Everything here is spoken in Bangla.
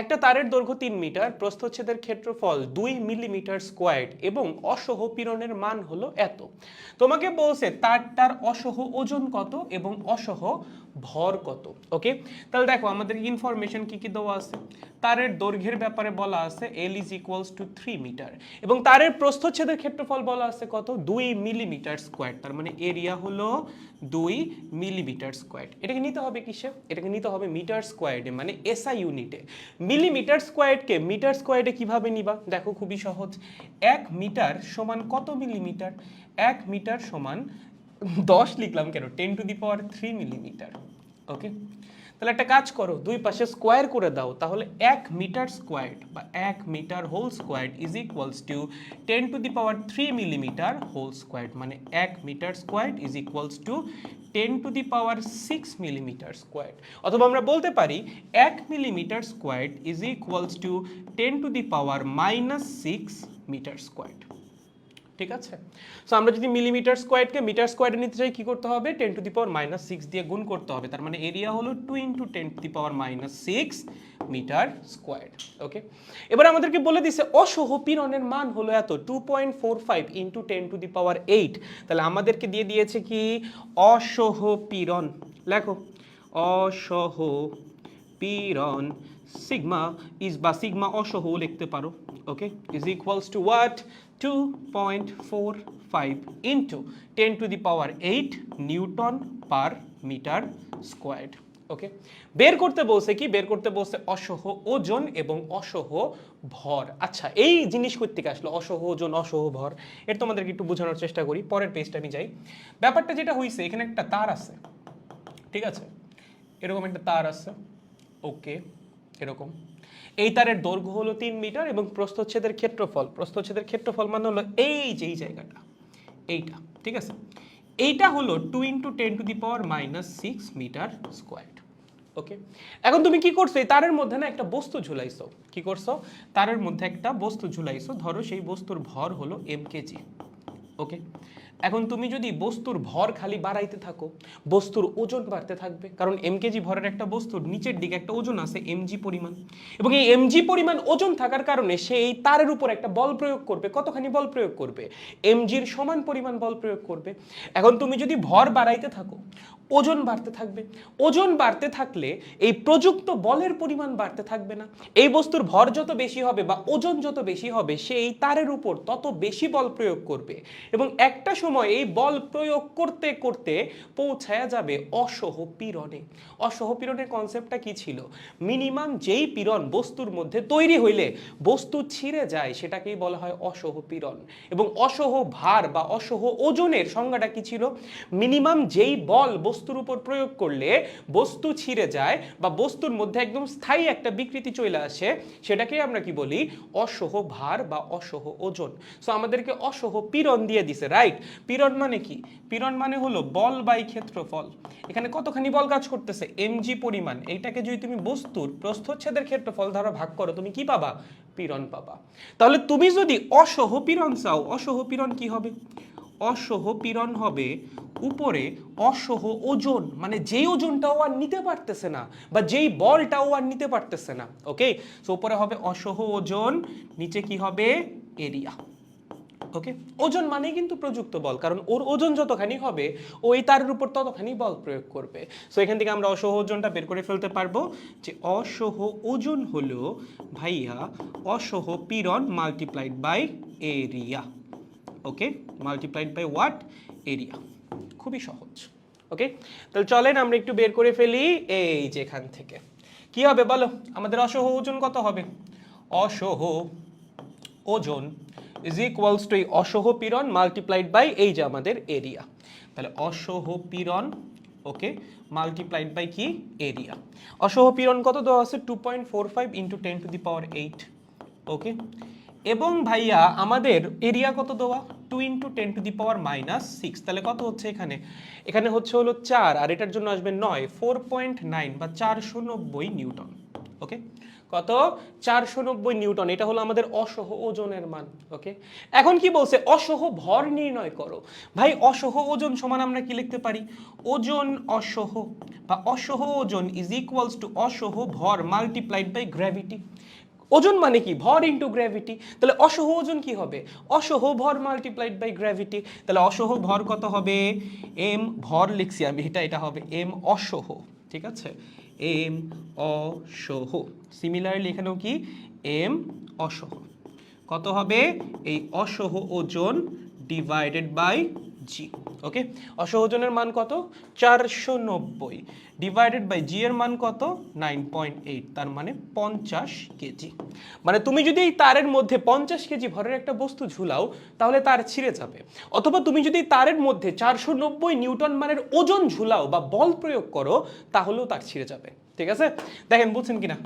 একটা তারের দৈর্ঘ্য তিন মিটার, প্রস্থচ্ছেদের ক্ষেত্রফল দুই মিলিমিটার স্কোয়ার্ড এবং অসহ পীড়নের মান হলো এত। তোমাকে বলছে তারটার অসহ ওজন কত এবং অসহ ভর কত, ওকে? তাহলে দেখো আমাদের ইনফরমেশন কি কি দেওয়া আছে? তারের দৈর্ঘ্যের ব্যাপারে বলা আছে L is equals to three metre এবং তারের প্রস্থচ্ছেদের ক্ষেত্রফল বলা আছে কত? দুই মিলিমিটার স্কোয়ার তার মানে এরিয়া হলো দুই মিলিমিটার স্কোয়ার এটাকে নিতে হবে কিসে? এটাকে নিতে হবে মিটার স্কোয়ার্ডে মানে এসআই ইউনিটে মিলিমিটার স্কোয়ার্ডকে মিটার স্কোয়ার্ডে কীভাবে নিবা? দেখো খুবই সহজ। এক মিটার সমান কত মিলিমিটার? এক মিটার সমান দশ লিখলাম কেন? Ten to the power three millimetre. Okay? তাহলে একটা কাজ করো, দুই পাশে স্কোয়ার করে দাও, তাহলে এক মিটার স্কোয়ার্ড বা এক metre whole squared is equals to ten to the power three millimetre whole squared মানে এক metre squared is equals to ten to the power six millimetre squared অথবা আমরা বলতে পারি, এক millimetre squared is equals to ten to the power minus six metre squared ঠিক আছে? সো আমরা যদি মিলিমিটার স্কোয়ারকে মিটার স্কোয়ারে নিতে চাই, কি করতে হবে? Ten to the power minus six দিয়ে গুণ করতে হবে। তার মানে এরিয়া হলো two into ten to the power minus six metre square okay এবার আমাদেরকে বলে দিছে, অসহ পীড়নের মান হলো এত two point four five into ten to the power eight তাহলে আমাদেরকে দিয়ে দিয়েছে কি? অসহ পীড়ন। লেখো, অসহ পীড়ন সিগমা ইজ বা সিগমা অসহ লিখতে পারো okay is equals to what two point four five into ten to the power eight newton per metre squared okay বের করতে বলছে কি? বের করতে বলছে অসহ ওজন এবং অসহ ভর। আচ্ছা এই জিনিস থেকে আসলো? অসহ ওজন, অসহ ভর। এটা তোমাদেরকে একটু বোঝানোর চেষ্টা করি, পরের পেজটা আমি যাই। ব্যাপারটা যেটা হয়েছে এখানে একটা তার আছে, ঠিক আছে? এরকম একটা তার আছে। ওকে, এরকম। এই তারের দৈর্ঘ্য হলো তিন মিটার এবং প্রস্থচ্ছেদের ক্ষেত্রফল প্রস্থচ্ছেদের ক্ষেত্রফল মানে হলো এই যে এই জায়গাটা, এইটা, ঠিক আছে? এইটা হলো two into ten to the power minus six metre square okay এখন তুমি কি করছ? এই তারের মধ্যে না একটা বস্তু ঝুলাইছো। কি করছ? তারের মধ্যে একটা বস্তু ঝুলাইছো। ধরো সেই বস্তুর ভর হলো এম কেজি ওকে এখন তুমি যদি বস্তুর ভর খালি বাড়াইতে থাকো, বস্তুর ওজন বাড়তে থাকবে, কারণ এম কেজি ভরের একটা বস্তুর নিচের দিকে একটা ওজন আছে এমজি পরিমাণ। এবং এই এমজি পরিমাণ ওজন থাকার কারণে সে এই তারের উপর একটা বল প্রয়োগ করবে, কতখানি বল প্রয়োগ করবে? এমজির সমান পরিমাণ বল প্রয়োগ করবে। এখন তুমি যদি ভর বাড়াইতে থাকো ওজন বাড়তে থাকবে। ওজন বাড়তে থাকলে এই প্রযুক্ত বলের পরিমাণ বাড়তে থাকবে না। এই বস্তুর ভর যত বেশি হবে বা ওজন যত বেশি হবে, সে এই তারের উপর তত বেশি বল প্রয়োগ করবে। এবং একটা সময় এই বল প্রয়োগ করতে করতে পৌঁছায়া যাবে অসহ পীড়নে। অসহ পীড়নের কনসেপ্টটা কি ছিল? মিনিমাম যেই পীড়ন বস্তুর মধ্যে তৈরি হইলে বস্তু ছিঁড়ে যায়, সেটাকেই বলা হয় অসহ পীড়ন। এবং অসহ ভার বা অসহ ওজনের সংজ্ঞাটা কি ছিল? মিনিমাম যেই বল বস্তুর উপর প্রয়োগ করলে বস্তু ছিঁড়ে যায় বা বস্তুর মধ্যে একদম স্থায়ী একটা বিকৃতি চলে আসে, সেটাকেই আমরা কি বলি? অসহ ভার বা অসহ ওজন। সো আমাদেরকে অসহ পীড়ন দিয়ে দিছে রাইট পীড়ন মানে কি? পীড়ন মানে হলো বল বাই ক্ষেত্রফল। এখানে কতখানি বল কাজ করতেছে? এমজি পরিমাণ। এইটাকে যদি তুমি বস্তুর প্রস্থচ্ছেদের ক্ষেত্রফল দ্বারা ভাগ করো, তুমি কি পাবা? পীড়ন পাবা। তাহলে তুমি যদি অসহ পীড়ন চাও, অসহ পীড়ন কি হবে? অসহ পীড়ন হবে, উপরে অসহ ওজন মানে যেই ওজনটাও আর নিতে পারতেছে না বা যেই বলটাও আর নিতে পারতেছে না ওকে সো উপরে হবে অসহ ওজন, নিচে কি হবে? এরিয়া ওকে ওজন মানেই কিন্তু প্রযুক্ত বল, কারণ ওর ওজন যতখানি হবে, ওই তারের উপর ততখানি বল প্রয়োগ করবে। সো এখান থেকে আমরা অসহ ওজনটা বের করে ফেলতে পারব যে অসহ ওজন হলো ভাইয়া অসহ পীড়ন multiplied by area okay multiplied by what area খুবই সহজ. ওকে তাহলে চলেন আমরা একটু বের করে ফেলি এই যেখান থেকে। কি হবে বলো? আমাদের অসহ ওজন কত হবে? অসহ ওজন ইজ ইকুয়ালস টু এই অসহ পীড়ন মাল্টিপ্লাইড বাই এই যে আমাদের এরিয়া তাহলে অসহ পীড়ন ওকে মাল্টিপ্লাইড বাই কি? এরিয়া অসহ পীড়ন কত দেওয়া আছে? Two point four five into ten to the power eight okay এবং ভাইয়া, আমাদের এরিয়া কত দেওয়া? Two into ten to the power minus six তাহলে কত হচ্ছে এখানে? এখানে হচ্ছে হলো চার, আর এটার জন্য আসবে নয় ফোর পয়েন্ট নাইন বা চারশো নব্বই নিউটন ওকে কত? চারশো নব্বই নিউটন, এটা হলো আমাদের অসহ ওজনের মান ওকে এখন কি বলছে? অসহ ভর নির্ণয় করো। ভাই, অসহ ওজন সমান আমরা কি লিখতে পারি? ওজন অসহ, বা অসহ ওজন ইজ ইকুয়ালস টু অসহ ভর মাল্টিপ্লাইড বাই গ্র্যাভিটি ওজন মানে কি? ভর ইন্টু গ্র্যাভিটি তাহলে অসহ ওজন কি হবে? অসহ ভর মাল্টিপ্লাইড বাই গ্র্যাভিটি তাহলে অসহ ভর কত হবে? এম ভর লিখছি আমি, এটা এটা হবে এম অসহ, ঠিক আছে? এম অসহ। সিমিলারলি এখানেও কি? এম অসহ। কত হবে? এই অসহ ওজন ডিভাইডেড বাই জি ওকে অসহ ওজনের মান কত? চারশো নব্বই ডিভাইডেড বাই জি এর মান কত? নাইন পয়েন্ট এইট তার মানে পঞ্চাশ কেজি। মানে তুমি যদি এই তারের মধ্যে পঞ্চাশ কেজি ভরের একটা বস্তু ঝুলাও, তাহলে তার ছিঁড়ে যাবে। অথবা তুমি যদি তারের মধ্যে চারশো নব্বই নিউটন মানের ওজন ঝুলাও বা বল প্রয়োগ করো, তাহলেও তার ছিঁড়ে যাবে। ঠিক আছে? দেখেন, বুঝছেন কিনা?